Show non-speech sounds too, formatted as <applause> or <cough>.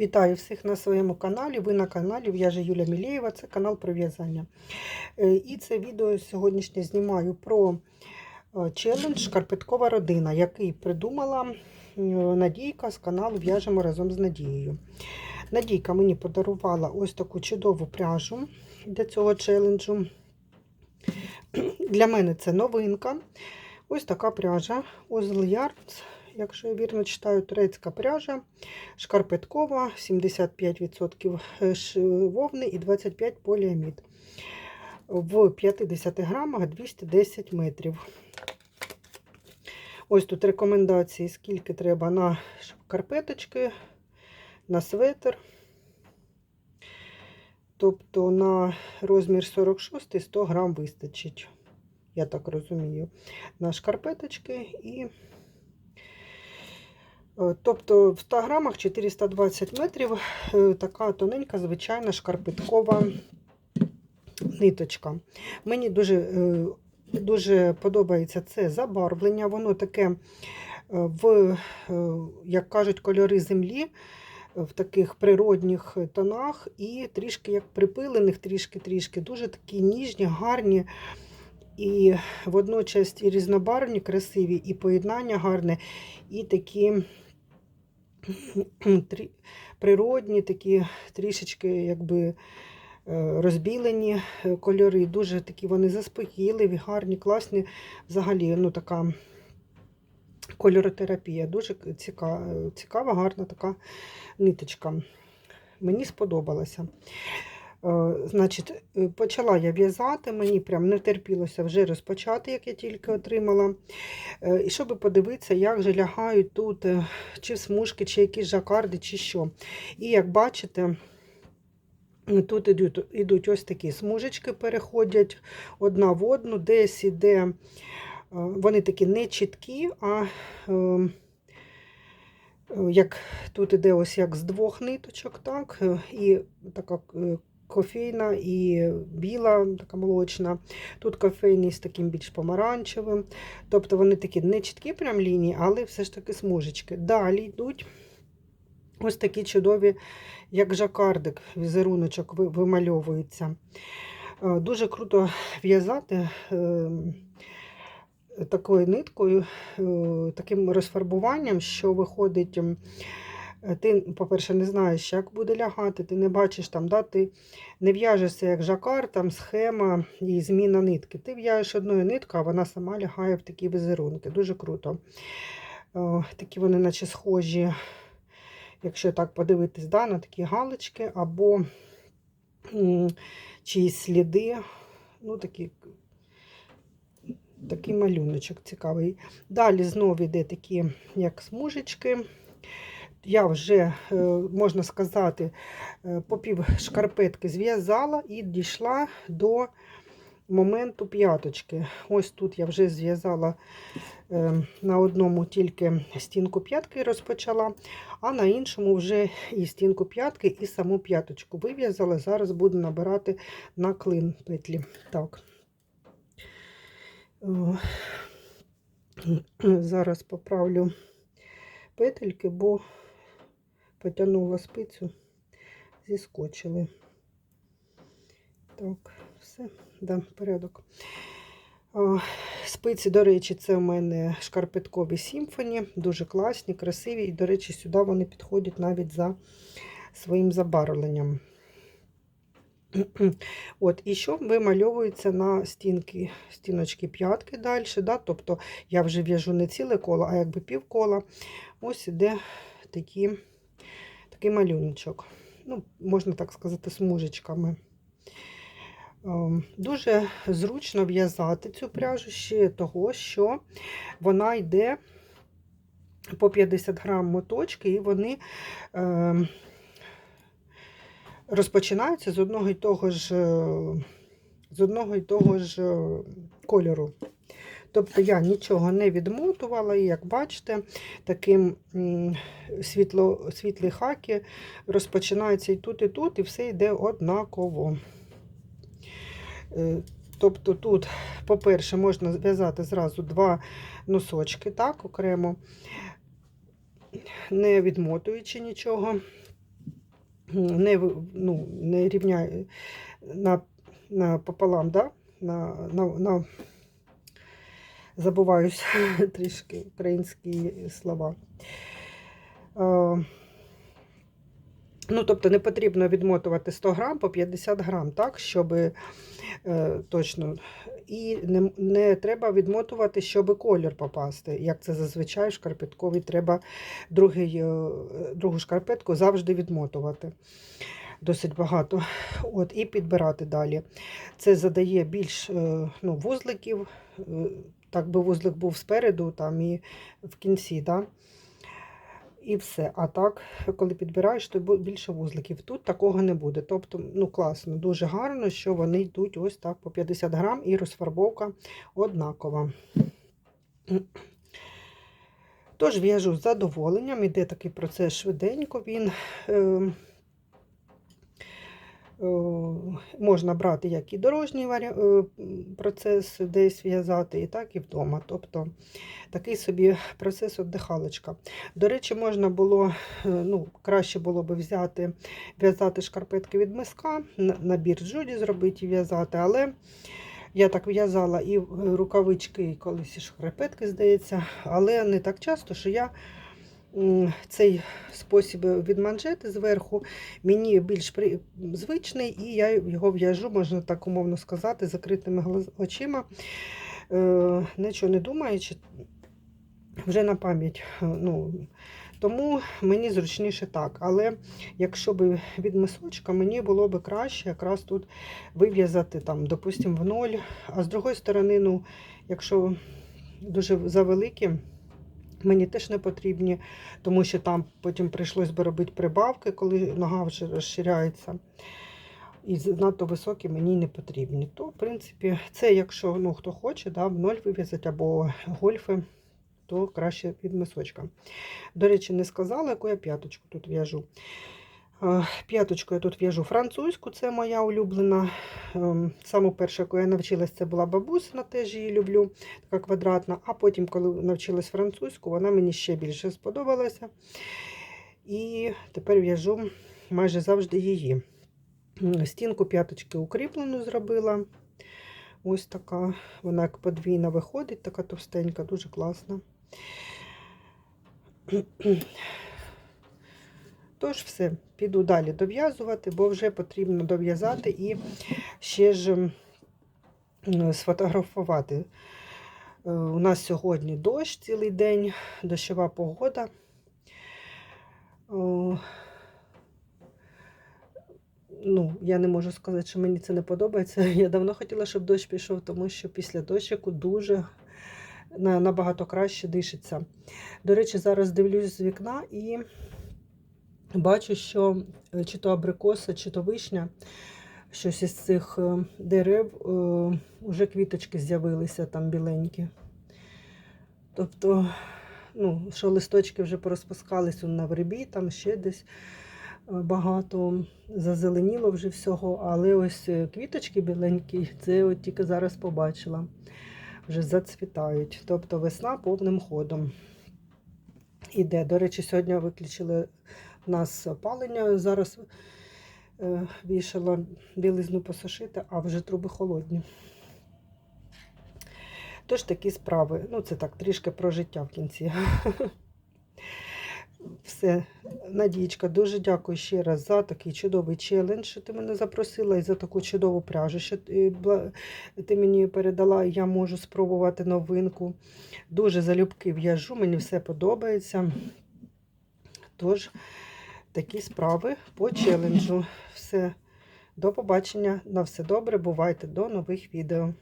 Вітаю всіх на своєму каналі. Ви на каналі В'яже Юля Мілєєва, це канал про в'язання. Е, І це відео сьогоднішнє знімаю про е, челендж Шкарпеткова родина, який придумала Надійка з каналу В'яжемо разом з Надією. Надійка мені подарувала ось таку чудову пряжу для цього челенджу. Для мене це новинка. Ось така пряжа Ozl Yards, якщо я вірно читаю, турецька пряжа, шкарпеткова, 75% вовни і 25% поліамід. В 50 грамах 210 метрів. Ось тут рекомендації, скільки треба на шкарпеточки, на светр. Тобто на розмір 46 100 грам вистачить, я так розумію, на шкарпеточки і Е, Тобто в 100 грамах 420 метрів е, така тоненька, звичайна шкарпеткова ниточка. Мені дуже, е, дуже подобається це забарвлення. Воно таке е, в, е, як кажуть, кольори землі. В таких природних тонах і трішки як припилених, трішки-трішки, дуже такі ніжні, гарні і водночас і різнобарвні, красиві, і поєднання гарне, і такі <clears throat> природні, такі трішечки якби е, розбілені е, кольори. Дуже такі вони заспокійливі, гарні, класні. Взагалі, ну така кольоротерапія. Дуже цікава, цікава гарна така ниточка. Мені сподобалася. Е, Значить, е, почала я в'язати, мені прям не терпілося вже розпочати, як я тільки отримала. Е, І щоб подивитися, як же лягають тут, чи смужки, чи якісь жакарди, чи що. І як бачите, тут ідуть, ідуть ось такі смужечки, переходять одна в одну, десь іде, вони такі не чіткі, а як тут іде ось як з двох ниточок, так, і така кофейна і біла, така молочна. Тут кофейний з таким більш помаранчевим. Тобто вони такі не чіткі прям лінії, але все ж таки смужечки. Далі йдуть ось такі чудові, як жакардик, візеруночок вимальовується. Е, Дуже круто в'язати е, такою ниткою, е, таким розфарбуванням, що виходить. Е, Ти, по-перше, не знаєш, як буде лягати, ти не бачиш там, да, ти не в'яжешся як жакар, там схема і зміна нитки. Ти в'яжеш одною ниткою, а вона сама лягає в такі візерунки. Дуже круто. О, такі вони, наче схожі, якщо так подивитись, да, на такі галочки або чиїсь сліди. Ну, такі, такий малюночок цікавий. Далі знову йде такі, як смужечки. Я вже, е, можна сказати, е, по пів шкарпетки зв'язала і дійшла до моменту п'яточки. Ось тут я вже зв'язала е, на одному тільки стінку п'ятки розпочала, а на іншому вже і стінку п'ятки, і саму п'яточку вив'язала. Зараз буду набирати на клин петлі. Так. Зараз поправлю петельки, бо потягнула спицю, зіскочили. Так, все, да, порядок. Спиці, до речі, це у мене шкарпеткові сімфоні, дуже класні, красиві. І, до речі, сюди вони підходять навіть за своїм забарвленням. <clears throat> От, І що вимальовується на стінки, стіночки п'ятки далі. Да? Тобто я вже в'яжу не ціле коло, а якби півкола. Ось іде такі, такий малюночок. Ну, можна так сказати, смужечками. Ем, Дуже зручно в'язати цю пряжу ще того, що вона йде по 50 грам моточки, і вони ем, розпочинаються з одного і того ж, е, з одного і того ж е, кольору. Тобто я нічого не відмотувала, і як бачите, таким світло, світлі хаки розпочинаються і тут, і тут, і все йде однаково. Е, Тобто тут, по-перше, можна зв'язати зразу два носочки, так, окремо, не відмотуючи нічого. не, ну, не рівняю на, на пополам, да? на, на, на, забуваюсь <laughs> трішки українські слова. Е, Ну, тобто не потрібно відмотувати 100 грам по 50 грам, так, щоб е, точно. І не, не треба відмотувати, щоб колір попасти. Як це зазвичай в шкарпетковій треба другий, е, другу шкарпетку завжди відмотувати. Досить багато. От, і підбирати далі. Це задає більш е, ну, вузликів, так би вузлик був спереду там і в кінці. Да? І все. А так, коли підбираєш, то більше вузликів. Тут такого не буде. Тобто, ну класно, дуже гарно, що вони йдуть ось так по 50 грам і розфарбовка однакова. Тож в'яжу з задоволенням, іде такий процес швиденько. Він е, можна брати як і дорожній е, процес десь в'язати, так і вдома. Тобто такий собі процес віддихалочка. До речі, можна було, е, ну, краще було би взяти, в'язати шкарпетки від миска, набір джуді зробити і в'язати, але я так в'язала і е, рукавички, і колись і шкарпетки, здається, але не так часто, що я цей спосіб від манжети зверху мені більш звичний, і я його в'яжу, можна так умовно сказати, закритими очима, е, нічого не думаючи, вже на пам'ять. е, Ну, тому мені зручніше так. Але якщо б від мисочка, мені було б краще якраз тут вив'язати, там, допустимо, в ноль. А з другої сторони, ну, якщо дуже завеликі, мені теж не потрібні, тому що там потім прийшлось би робити прибавки, коли нога вже розширяється. І надто високі мені не потрібні. То, в принципі, це якщо ну, хто хоче, да, в ноль вив'язати або гольфи, то краще від мисочка. До речі, не сказала, яку я п'яточку тут в'яжу. Е, П'яточку я тут в'яжу французьку, це моя улюблена. Ем, Саму першу, яку я навчилась, це була бабусина, теж її люблю, така квадратна. А потім, коли навчилась французьку, вона мені ще більше сподобалася. І тепер в'яжу майже завжди її. Стінку п'яточки укріплену зробила. Ось така, вона як подвійна виходить, така товстенька, дуже класна. Тож все, піду далі дов'язувати, бо вже потрібно дов'язати і ще ж сфотографувати. Е, У нас сьогодні дощ цілий день, дощова погода. Ну, я не можу сказати, що мені це не подобається. <laughs> Я давно хотіла, щоб дощ пішов, тому що після дощику дуже набагато краще дишиться. До речі, зараз дивлюсь з вікна і бачу, що е, чи то абрикоса, чи то вишня, щось із цих е, дерев е, уже квіточки з'явилися там біленькі. Тобто, ну, що листочки вже порозпускались на вербі, там ще десь е, багато зазеленіло вже всього, але ось е, квіточки біленькі, це от тільки зараз побачила. Вже зацвітають. Тобто весна повним ходом іде. До речі, сьогодні виключили в нас опалення. Зараз е, вішала білизну посушити, а вже труби холодні. Тож такі справи. Ну, це так, трішки про життя в кінці. <laughs> Все, Надієчка, дуже дякую ще раз за такий чудовий челендж, що ти мене запросила, і за таку чудову пряжу, що ти, мені передала, я можу спробувати новинку. Дуже залюбки в'яжу, мені все подобається. Тож, такі справи по челенджу. Все, до побачення, на все добре, бувайте, до нових відео.